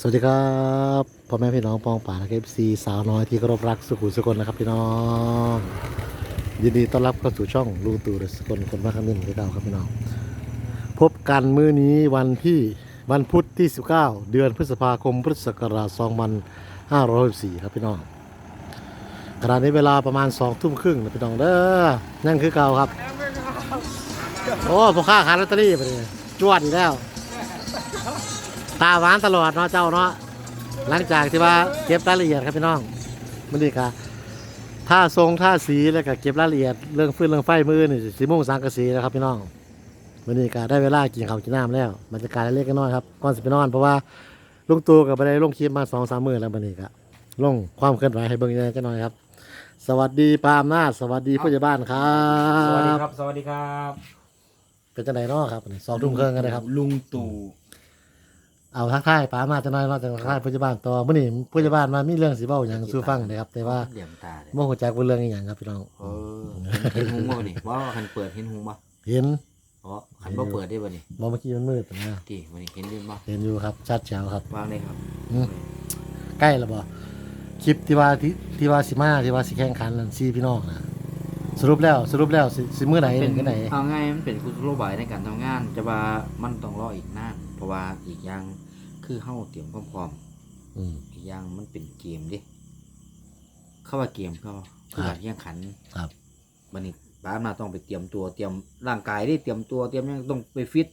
สวัสดีครับพ่อแม่พี่น้องปองป่าและเอฟซีสาวน้อยที่เคารพรักสุขุมสุคนนะครับพี่น้อง ยินดีต้อนรับเข้าสู่ช่องลุงตู่เดอสกลคนบ้านขมิ้นที่เก่าครับพี่น้อง พบกันมื้อนี้วันที่วันพุธที่ 19 เดือนพฤษภาคมพุทธศักราช2564ครับพี่น้องขณะนี้เวลาประมาณ2ทุ่มครึ่งนะพี่น้องเด้อนั่นคือเก่าครับโอ้พ่อค้าขายลอตเตอรี่ไปเลยจวดอีกแล้ว ตาหวานตลอดเนาะเจ้าเนาะหลังจากที่ว่าเก็บรายละเอียดครับพี่น้องมันดีกะท่าทรงท่าสีแล้วก็เก็บรายละเอียดเรื่องฟืนเรื่องไฟมือนี่สีมุ่งสังกะสีนะครับพี่น้องมันนี้ก็ได้เวลากินข้าวกินน้ำแล้วบรรยากาศเล็กๆน้อยๆครับก่อนสิไปนอนเพราะว่าลุงตู่กับไปได้ลงคลิปมาสองสามมื้อแล้วมันนี้ก็ลงความเคลื่อนไหวให้เบิ่งแหน่จักหน่อยครับ สวัสดีปาล์มนาจสวัสดีผู้ใหญ่บ้านครับ สวัสดีครับ สวัสดีครับ เป็นจังไดเนาะครับสองทุ่มครึ่งกันนะครับ ลุงตู่ เอาทักทายป้ามาจะน้อยมาจากทักทายผู้ใหญ่บ้านต่อมื้อนี้ผู้ใหญ่บ้านมามีเรื่องสิเว้าหยังสู่ฟังเด้ครับแต่ว่าเหลี่ยมตาเลยบ่ฮู้จักว่าเรื่องอีหยังครับพี่น้องเออเห็นหูบ่นี่ว่าคันเปิดเห็นหูบ่เห็นอ๋อคันบ่เปิดได้บ่นี่บ่เมื่อกี้มันมืดนะที่บ่นี่เห็นได้บ่เห็นอยู่ครับชัดแจ๋วครับวางได้ครับอืมใกล้แล้วบ่คลิปที่ว่าที่ที่ว่าสิมาที่ว่าสิแข่งขันนั่นซี่พี่น้องนะสรุปแล้วสรุปแล้วสิสิมื้อไหนเป็ถึงไหนเอาง่ายมันเป็นกุศโลบายในการทำงาน จะว่ามันต้องรออีกนานเพราะว่าอีกอย่าง คือเฮาเตรียมความพร้อมอืม อีกอย่างมันเป็นเกมดิเข้าว่าเกมก็คือการแข่งขันครับ บันนี้ป้าอำนาจต้องไปเตรียมตัวเตรียมร่างกายดิเตรียมตัวเตรียมหยังต้องไปฟิต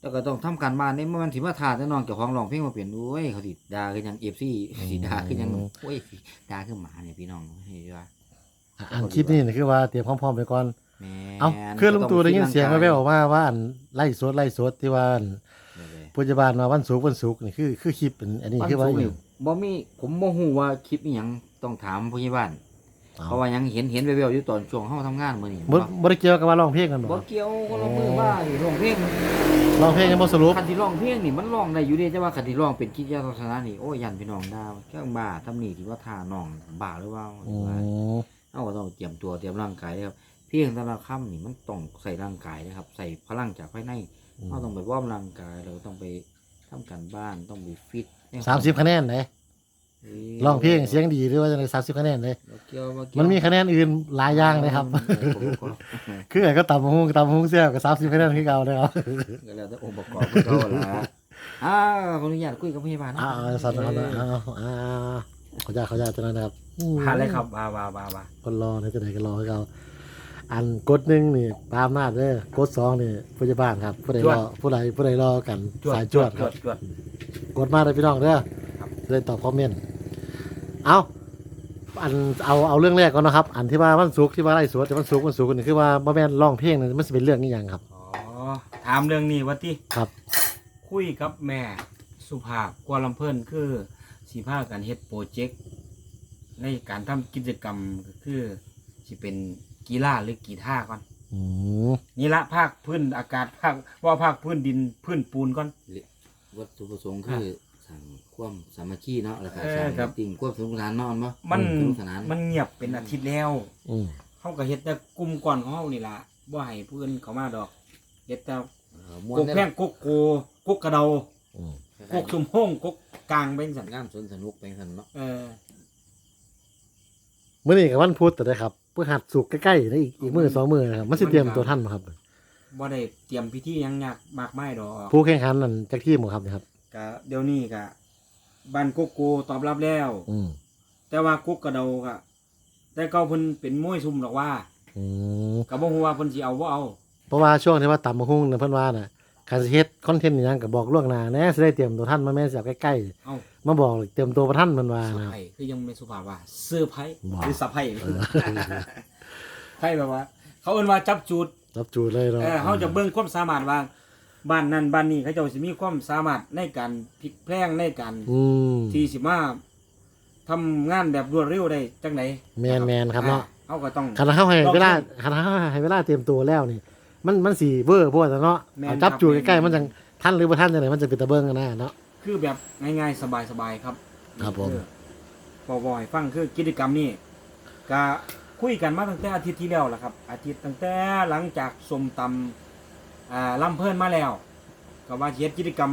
แล้วก็ต้องทำการบ้านนี่มันสิมาทาแต่น้องเจ้าของร้องเพลงมาเปลี่ยนโอ้ยเขาสิด่าคือหยังเอฟซีสิด่าคือหยังโอ้ยสิด่าคือหมาเนี่ยพี่น้องเห็นว่าอะอันคลิปนี้นี่คือว่าเตรียมพร้อมๆไปก่อน แม่เอ้าคือลุงตู่ได้ยินเสียงแว่วๆออกมาว่าอันไล่สดไล่สดที่ว่าอัน ผู้ใหญ่บ้านมาวันศุกร์วันศุกร์นี่คือคือคลิปอันอันนี้วันคือว่าศุกร์อนี่ยู่บ่มีผมบ่ฮู้ว่าคลิปอีหยังต้องถามผู้ใหญ่บ้านเอาเพราะว่ายังเห็นเห็นแววๆอยู่ตอนช่วงเฮาทำงานมื้อนี้บ่บ่ได้เกี่ยวกับว่าร้องเพลงกันบ่บ่เกี่ยวก็ลงมือว่านี่ร้องเพลงร้องเพลงยังบ่สรุปคันที่ร้องเพลงนี่มันร้องได้อยู่เด้แต่ว่าคันที่ร้องเป็นกิจลักษณะนี่โอ้ยยันพี่น้องด่าแค่บ้าทำนี่ที่ว่าท่าน้องบ้าหรือเปล่าอืมเอาก็ต้องเตรียมตัวเตรียมร่างกายนะครับเพียงแต่ละคำนี่มันต้องใส่ร่างกายนะครับ ใส่พลังจากภายใน เราต้องไปวอร์มร่างกายเราต้องไปทำการบ้านต้องไปฟิตสามสิบคะแนนไหนเอ้ยร้องเพลงเสียงดีหรือว่าจะได้สามสิบคะแนนเลยบ่เกี่ยวบ่เกี่ยวมันมีคะแนนอื่นหลายอย่างเลยครับ คือไอ้ก็ตำบักหุ่งตำบักหุ่งเสียกับสามสิบคะแนนคือเก่าเลยครับก็แล้วแต่องค์ประกอบของเขาละอ้าวขออนุญาตคุยกับพยาบาลนะอ้าวสัตว์นะครับอ้าวอ้าวขออนุญาตขออนุญาตเท่านั้นนะครับอืมหาอะไรครับว้าวว้าวว้าวว้าวคนรอในจะไหนก็รอให้เขา อันกดหนึ่งนี่ตามนาดเด้อกดสองนี่ผู้ใหญ่บ้านครับ ผู้ใดรอผู้ใดผู้ใดรอกันสายจวดครับ จวด กดมาเลยพี่น้องเด้อจะได้ตอบคอมเมนต์เอาอันเอาเอาเรื่องแรกก่อนนะครับ อันที่ว่าวันศุกร์ที่ว่าไล่สวดแต่วันศุกร์วันศุกร์นี่คือว่าบ่แม่นร้องเพลงนี่มันสิเป็นเรื่องนี้ยังครับอ๋อถามเรื่องนี้ว่าที่ครับ คุยกับแม่สุภาพกวาลำเพิ่นคือสีผ้ากันเฮ็ดโปรเจกต์ในการทำกิจกรรมก็คือสิเป็น กีฬาหรือกีท่าก่อนอืมนี่ละภาคพื้นอากาศภาคว่าภาคพื้นดินพื้นปูนก่อน วัตถุประสงค์คือสั่งความสามัคคีเนาะแล้วก็เออสั่งครับ ติ่งความสนุกสนานเนาะมั้มันสนุกสนานมันเงียบเป็นอาทิตย์แล้วอืมเขาก็เฮ็ดแต่กลุ่มก่อนของเขานี่ล่ะบ่ให้เพื่อนเขามาดอกเฮ็ดแต่เออม่วกนกได้แพงกกโกกกกระเดาอืม กกชุมห้องกกกลางเป็นสันงานสวนสนุกเป็นสันเนาะเออ มื้อนี้กับวันพุธแต่ได้ครับเพื่อหัดสุกร์ใกล้ๆนี่อีกอีกมื้อสองมื้อนะครับมันสิเตรียมตัวท่านบ่ครับบ่ได้เตรียมพิธีหยังยากมากมายดอกผู้แข่งขันนั่นจักที่หมู่ครับนะครับ ก็เดี๋ยวนี้ก็บ้านกกโกตอบรับแล้ว อืมแต่ว่ากกกระเดาก็แต่เก่าเพิ่นเป็นมวยซุ่มหรอกว่าอืมก็บ่ฮู้ว่าเพิ่นสิเอาบ่เอา เพราะว่าช่วงที่ว่าตำบักหุ่งน่ะเพิ่นว่าน่ะ การสิเฮ็ดคอนเทนต์อหยังก็บอกล่วงหน้าแหน่สิได้เตรียมตัวท่านมาแม่นสิเอาใกล้เอาๆมาบอกเตรียมตัวบ่ทันเพิ่นว่าเซอนะร์ครับ ไพรส์คือยังไม่สุภาพว่าเซอร์ไพรส์ว้าว หรือสะไพรส์ไพรส์แบบว่า เขาเอิ้นว่าจับจูดรับจูดเลยเนาะเออเขาจะเบิ่งความสามารถว่าบ้านนั้นบ้านนี้เขาเจ้าสิมีความสามารถในการพลิกแพลงในการอืมที่สิมาทำงานแบบรวดเร็วได้จังไดแมนๆครับเนาะอ่เขาก็ต้องคันเฮาให้ลองเวลาดูคันเฮาให้เวลาเตรียมตัวแล้วนี่ มันมันสิเวอร์โพดอะเนาะแม่นเอาจับครับจูดใกล้แม่นๆมันจังทันหรือบ่ทันจังไดมันจะเป็นตะเบิ่งกันนะเนาะ คือแบบง่ายๆ สบายๆครับครับผมเออพอบ่ให้ฟังคือกิจกรรมนี้ก็คุยกันมาตั้งแต่อาทิตย์ที่แล้วล่ะครับ อาทิตย์ตั้งแต่หลังจากสมตำอ่าลำเพิ่นมาแล้วก็ว่าสิเฮ็ดกิจกรรม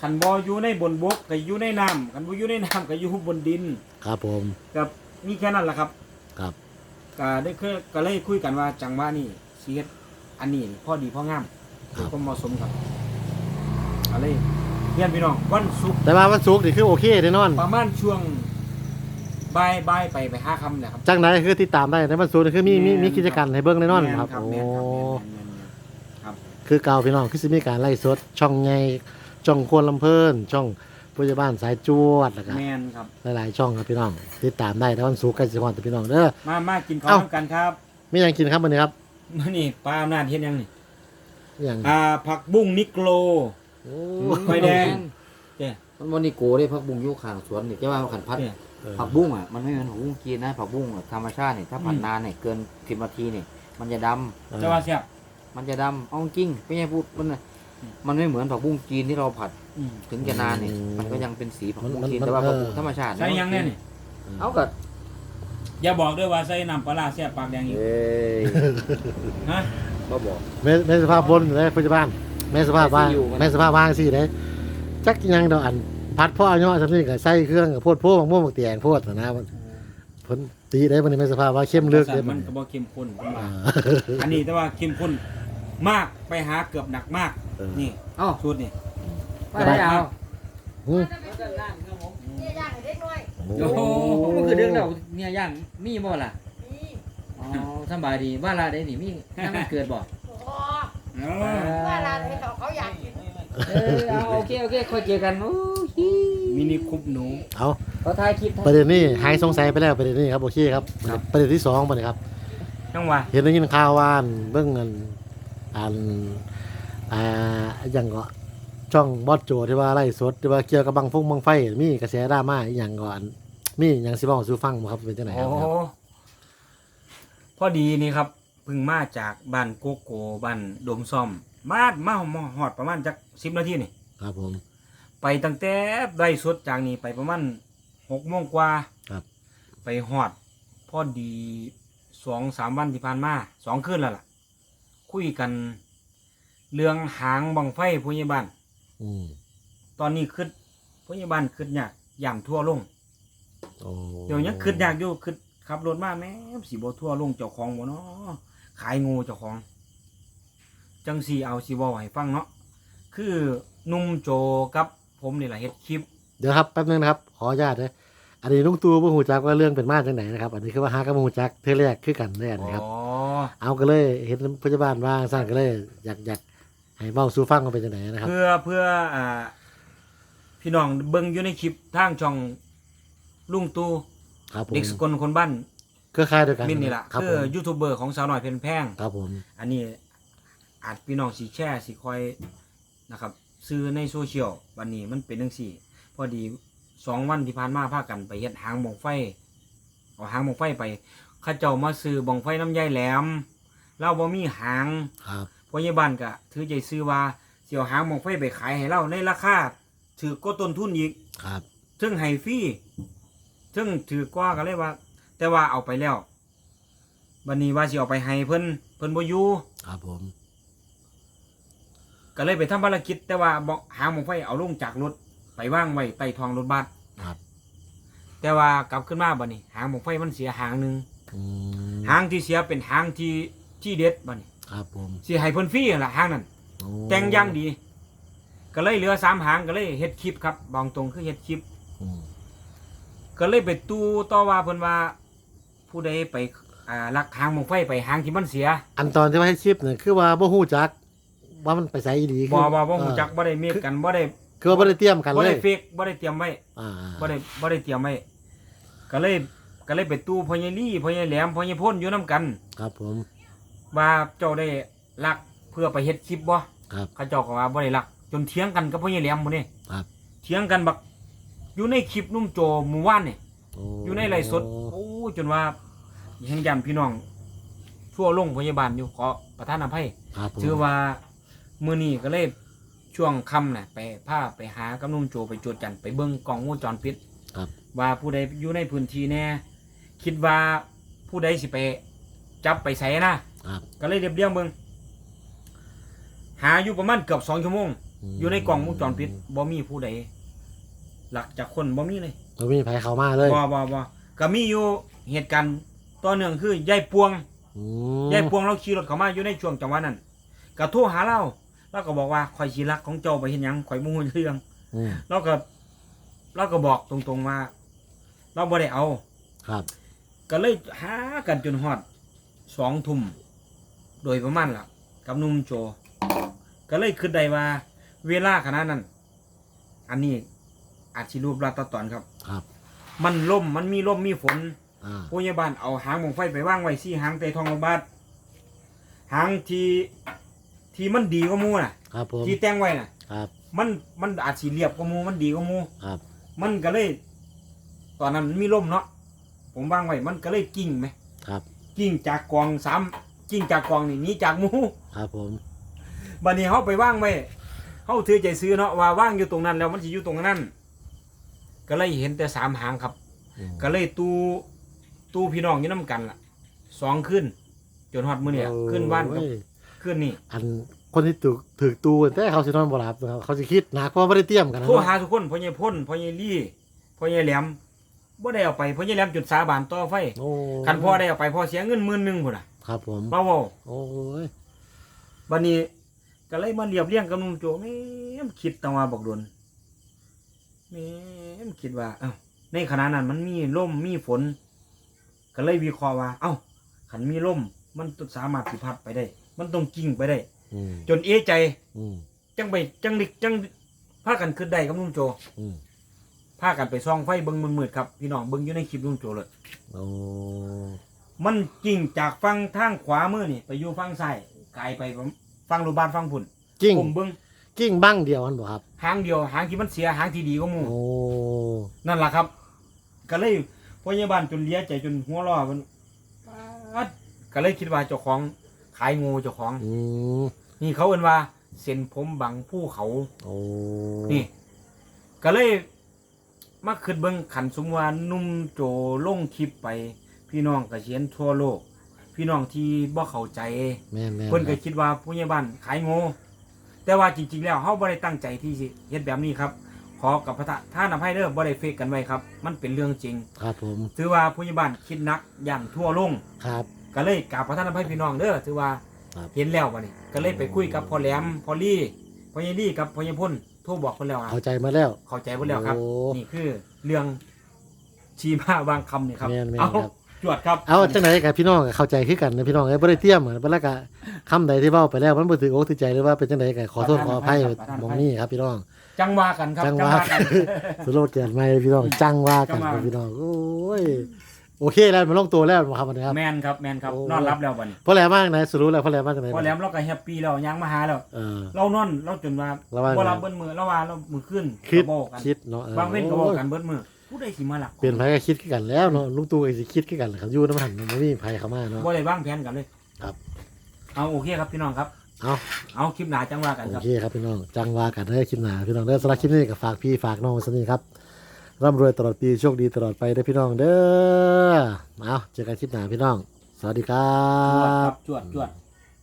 คันบ่อยู่ในบนบกก็อยู่ในน้ำคันบ่อยู่ในน้ำก็อยู่บนดินครับผม กับมีแค่นั้นแหละครับครับ ก็ได้เคยก็เลยคุยกันว่าจังว่านี่สิเฮ็ด อันนี้พอดีพองามครับ ก็เหมาะสมครับอะไรเพื่อนพี่น้องวันศุกร์แต่ว่าวันศุกร์นี่คือโอเคแน่นอน ประมาณช่วงบ่ายบ่ายไปไปห้าคำเนี่ยครับ จังไดคือติดตามได้ในวันศุกร์นี่คือมีมีมีกิจกรรมให้เบิ่งแน่นอนแม่ครับครับ โอ้ แม่นครับแม่นแม่นแม่นครับคือเก่าพี่น้องคือสิมีการไล่สด ช่องใหญ่ช่องควรลำเพิ่นช่องผู้ใหญ่บ้านสายจวดแล้วก็แม่นครับ หลายๆช่องครับพี่น้องติดตามได้ในวันศุกร์ใกล้สิฮอดแต่พี่น้องเด้อ มามากินข้าวเอ้าร่วมกันครับ มีหยังกินครับมื้อนี้ครับ มื้อนี้ปลาอำนาจเฮ็ดหยังนี่มีหยังอ่าผักบุ้งนิโกรโอ้ไฟแดงเด้มันวันนี้โกได้พักบุ้งอยู่ข้างสวนนี่จะว่าขันพัดเด้เออผักบุ้งอะมันไม่เหมือนผักบุ้งจีนนะผักบุ้งอะธรรมชาติเนี่ยถ้าผัดนานเนี่ยเกินสิบนาทีเนี่ยมันจะดำจะว่าแซ่บมันจะดำเอาจริงไม่ใช่พูดมันน่ะมันไม่เหมือนผักบุ้งจีนที่เราผัดอืมถึงจะนานเนี่ยมันก็ยังเป็นสีผักบุ้งจีนแต่ว่าผักบุ้งธรรมชาติใส่หยังแน่นี่ เอากับ อย่าบอกด้วยว่าใส่น้ำปลาร้าแซ่บปากแดงอีกเอ้ยฮะบ่บอก แม่แม่สภาพบนเลยผู้ใหญ่บ้านแม่สภาพว่างแม่สิอยู่มัน แม่สภาพว่างสิเด้จักอิหยังดอกอัน พัดพ่อย่อซั่นนี่ก็ใส่เครื่องก็โพดโพบักม่วงบักแตงโพดนะมันเพิ่นตีได้บ่นี่แม่สภาพว่าเข้มลึกเด้มัมันนก็บ่เข้มข้นผมว่าอ่า อันนี้แต่ว่าเข้มข้นมากไปหาเกือบหนักมาก เออ นี่เอ้า สูตรนี่ ว่าได้เอาอืม โอ้โหมันคือเรื่องเราเนี่ยย่างมีบ่ล่ะนี่อ๋อสำบายดีว่าลาได้นี่มีนั่นมันเกิดบ่โอ้เอว่าร้านให้เขาเขาอยากกินเออเอาโอเคโอเคค่อยเจอกันโอ้ยมินิคุปหนู เอาเขาถ่ายคลิปประเด็นนี้หายสงสัยไปแล้วประเด็นนี้ครับโอเคครับ ครับ ประเด็นที่สองบ่นี่ครับ จังหวะเห็นได้ยินข่าวว่าอันเบิ่งอันอันอ่าอหย่างก็ช่องบอสโจที่ว่าไล่สดที่ว่าเกี่ยวกับบังฟงบังไฟมีกระแสดราม่าอหย่างก่อน มีอหย่างสิบอกสู่ฟังบ่ครับเป็นจังไหนคโอ้รับโหพอดีนี่ครับเพึ่งมาจากบ้านโกโก้บ้านดมซ่อม มามามาหอดประมาณจักสิบนาทีนี่ครับผม ไปตั้งแต่ได้สดจากนี้ไปประมาณหกโมงกว่าครับ ไปหอด พอดีสองสามวันที่ผ่านมาสองคืนแล้วล่ะ คุยกัน เรื่องหางบังไฟผู้ใหญ่บ้าน อืมตอนนี้คืดผู้ใหญ่บ้านคืดยากย่ำทั่วลง โอ้เดี๋ยวนี้คืดยากอยู่คืดขับรถมาแม่สีบทั่วลงเจ้าของบ่เนาะขายงูเจ้าของ จังสีเอาสีบอให้ฟังเนาะคือหนุ่มโจกับผมนี่แหละเฮ็ดคลิป เดี๋ยวครับแป๊บนึงนะครับ ขออนุญาตนะอันนี้ลุงตู่บ่ฮู้จักว่าเรื่องเป็นมาจังไหนนะครับ อันนี้คือว่าหากับบ่ฮู้จักเทื่อแรกคือกันแน่นะครับอ๋อเอาก็เลยเห็นพยาบาลว่าสร้างก็เลย อยากอยากให้เว้าสู่ฟังว่าเป็นจังไหนนะครับ เพื่อเพื่ออ่าพี่น้องเบิ่งอยู่ในคลิปทางช่อง ลุงตู่ครับผมเด็กสกลคนบ้านเครือข่ายเดียวกันมินนี่แหละครับคืผอมยูทูบเบอร์ของสาวน้อยเพนแพง ครับผมอันนี้อาจพี่น้องสีแช่สีคอยนะครับซื้อในโซเชียลวันนี้มันเป็นเรื่องสี่พอดีสองวันที่ผ่านมาพากันไปเฮ็ดหางบงไฟเอาหางบงไฟไปเข้าเจ้ามาซื้อบงไฟน้ำใยแหลมเราบ่มีหางครับพยาบาลก็ถือใจซื้อว่าเสียวหางบงไฟไปขายให้เราในราคาถือก็ต้นทุนอีกครับถึงให้ฟรี ถึงถือกว่าก็เลยว่า แต่ว่าเอาไปแล้ววันนี้ว่าสิเอาไปให้เพิ่นเพิ่นบ่อยู่ครับผม ก็เลยไปทำภารกิจ แต่ว่าบ่หางหมองไฟเอาลงจากรถไปว่างไว้ใต้ท้องรถบัสครับ แต่ว่ากลับขึ้นมาบัดนี้หางหมองไฟมันเสียหางหนึ่งอืมหางที่เสียเป็นหางที่ที่เด็ดบัดนี้ครับผมสิให้เพิ่นฟรีนั่นล่ะหางนั้น โอ้แต่งอย่างดี ก็เลยเหลือสามหางก็เลยเฮ็ดคลิปครับบางตรงคือเฮ็ดคลิป อืม ก็เลยไปตู้ต่อว่าเพิ่นว่า ผู้ใดไปอ่าลักหางหมองไฟไปหางที่มันเสียอันตอนที่ว่าให้คลิปเนี่ยคือว่าบ่ฮู้จัก ว่ามันไปไสอีหลีคืบ่บ่บ่ฮู้จักบ่ได้เมคกันบ่ได้คือว่าบ่ได้เตรียมกันบ่เลได้ยเฟกบ่ได้เตรียมไว้อ่าบ่ได้บ่ได้เตรียมไว้ก็เลยก็เลยไปตู้พ่อใหญ่ลี่พ่อใหญ่แหลมพ่อใหญ่พ่นอยู่นํกัน ครับผมว่าเจ้าได้ลักเพื่อไปเฮ็ดคลิปบ่ครับ เขาเจ้าก็ว่าบ่ได้ลัก จนเถียงกันกับพ่อใหญ่แหลมหมื้นี้ครับ เถียงกันบัก อยู่ในคลิปนุ่มโจหมู่ว่านนี่โอ้อยู่ในไลฟ์สดโอ้จนว่ายังยันพี่น้องทั่วลงพยาบาลอยู่ขอประทานอภัยครับผมถือว่ามื้อนี้ก็เลยช่วงค่ำน่ะไปพาไปหากับนุ่มโจไปจดจันไปเบิ่งกล้องวงจรปิดครับว่าผู้ใดอยู่ในพื้นที่แน่คิดว่าผู้ใดสิไปจับไปใส่นะครับก็เลยเรียบเรียงเบิ่งหาอยู่ประมาณเกือบสองชั่วโมงมอยู่ในกล่องวงจรปิดบ่มีผู้ใด หลักจากคนบ่มีเลยบ่มีไผเข้ามาเลยบ่บ่บ่ก็มีอยู่เหตุการณ์ต่อเนื่องคือยายปวงอืมยายปวงเราขี่รถเข้ามาอยู่ในช่วงจังหวะนั้นก็โทรหาเราเราก็บอกว่าข่อยสิรักของเจ้าไปเฮ็ดหยังข่อยบ่ฮู้เรื่องอืมเราก็เราก็บอกตรงๆว่า เราบ่ได้เอา ครับ ก็เลยหากันจนฮอดสองทุ่มโดยประมาณล่ะ กับหนุ่มโจ ก็เลยคิดได้ว่า เวลาขนาดนั้น อันนี้ อาจสิรูปลัดตัดตอนครับ ครับ มันล่มมันมีล่มมีฝนอ่า ผู้ใหญ่บ้านเอาหางมงไฟไปว่างไว้สี่หางเตะทองระบาดหางที่ที่มันดีกว่าหมูน่ะ ครับผม ที่แต่งไว้น่ะ ครับ มันมันอาจสิเรียบกว่าหมูมันดีกว่าหมูครับ มันก็เลย ตอนนั้นมันมีลมเนาะผมวางไว้มันก็เลยกิ่งไหมครับ กิ่งจากกองสามกิ่งจากกองนี่หนี้จากหมู ครับผม บัดนี้เขาไปว่างไว้เขาถือใจซื้อเนาะว่าว่างอยู่ตรงนั้นแล้วมันจะอยู่ตรงนั้น ก็เลยเห็นแต่สามหางครับอืมก็เลยตูตูพี่น้องอยู่น้ำกันล่ะสองขึ้น จนฮอดมื้อเนี่ยขึ้นบ้านกับโอ้ยขึ้นนี่อันคนที่ถูกถือตูแต่เขาสินอนบ่หลับนะครับเขาสิคิดหนักเพราะว่าบ่ได้เตรียมกันนะโทรเนาะหาทุกคนพ่อใหญ่พ่นพ่อใหญ่ลี่พ่อใหญ่แหลมบ่ได้เอาไปพ่อใหญ่แหลมจุดสาบานต่อไฟโอ้คันพ่อได้เอาไปพ่อเสียเงินหมื่นหนึงพุ่นน่ะครับผมเบาเว้า โอ้ยบัดนี้ก็เลยมาเรียบเรียงกับหนุ่มโจแม่มคิดแตัว่าบอกโดนแม่ม คิดว่า เอ้าในขณะนั้นมันมีลมมีฝน ก็เลยวิเคราะห์ว่า เอ้าขันมีลมมันสามารถสิพัดไปได้ มันต้องกิ่งไปได้ อืมจนเอะใจ อืมจังไปจังดิจังพากันขึ้นได้กับหนุ่มโจอืมพากันไปส่องไฟเบิ้งมืดๆครับพี่น้องเบิ้งอยู่ในคลิปหนุ่มโจเลย โอ้มันกิ่งจากฝั่งทางขวามือนี่ไปอยู่ฝั่งซ้ายไกลไปฝั่งรูบ้านฝั่งพุ่นกิ้งผมเบิ้ง กิ้งบ้างเดียวมันบ่ครับ หางเดียวหางที่มันเสียหางที่ดีก็มูโอ้นั่นแหละครับ ก็เลยพยาบาลจนเลี้ยใจจนหัวเรอมันป๊าดก็เลยคิดว่าเจ้าของขายงูเจ้าของ อืมนี่เขาเอินว่าเส้นผมบังผู้เขา โอ้นี่ ก็เลยมาขึ้นเบิ้งขันสมวานุ่มโจลงคลิปไป พี่น้องกระเชียนทั่วโลก พี่น้องที่บ่เข้าใจ แม่นแม่นเพิ่นคก็รับคิดว่าผู้ใหญ่บ้านขายงู แต่ว่าจริง ๆ แล้วเฮาบ่ได้ตั้งใจที่สิเฮ็ดแบบนี้ครับ ขอกับพระท่านอภัยเด้อบ่ได้เฟกกันไว้ครับ มันเป็นเรื่องจริง ครับผมถือว่าผู้ใหญ่บ้านคิดหนักย่านทั่วลง ครับ ก็เลยกราบพระท่านอภัยพี่น้องเด้อถือว่าครับ เห็นแล้วบัดนี้ ก็เลยไปคุยกับพ่อแหลมพ่อลี่พ่อใหญ่ลี่กับพ่อใหญ่พ่นโทรบอกเพิ่นแล้วอะเข้าใจมาแล้ว เข้าใจเพิ่นแล้วครับ โอ้นี่คือเรื่องชีมาวางคำนี่ครับแม่นแม่นเอาครับ จวดครับเอาจังไหนกับพี่น้องก็เข้าใจคือกันนะพี่น้องเอ้ยบ่ได้เตรียมกันบ่แล้วก็คำใดที่เว้าไปแล้วมันบ่ถืออกถือใจหรือว่าเป็นจังไดก็ขอโทษขออภัยหมองนี้ครับพี่น้อง จังว่ากันครับจังว่ากัน สโลแกนใหม่พี่น้องจังว่ากันจังว่าครับพี่น้องโอ้ยโอเคแล้วมันลงตัวแล้วครับวันนี้ครับ แมนครับแมนครับโอ้ นอนรับแล้วบัดนี้พอแล้วมากไหนสรุปแล้วพอแล้วมากจังไหน พอแหลมเราก็แฮปปี้แล้วยังมาหาแล้ว เออ เรานอนเราจนว่าระวังบ่รับเบิ้มือเราว่าเรามือขึ้นคิดก็บอกกันคิดเนาะเออบางเว้นก็บอกกันเบิ้มือ ผู้ใดสิมาหลักเปลี่ยนไผก็คิดคือกันแล้วเนาะลุงตู่ก็สิคิดคือกันแหละครับอยู่น้ำหันมันบ่มีไผเข้ามาเนาะ บ่ได้วางแผนกันเลยครับ เอาโอเคครับพี่น้องครับ เอา เอาคลิปหนาจังว่ากันโอครับเคครับพี่น้อง จังว่ากันเด้อคลิปหน้าพี่น้องเด้อสำหรับคลิปนี้ก็ฝากพี่ฝากน้องสนิทครับร่ำรวยตลอดปีโชคดีตลอดไปเด้อพี่น้องเด้อเอาเจอกันคลิปหน้าพี่น้อง สวัสดีครัจวดคบรับจวดจวด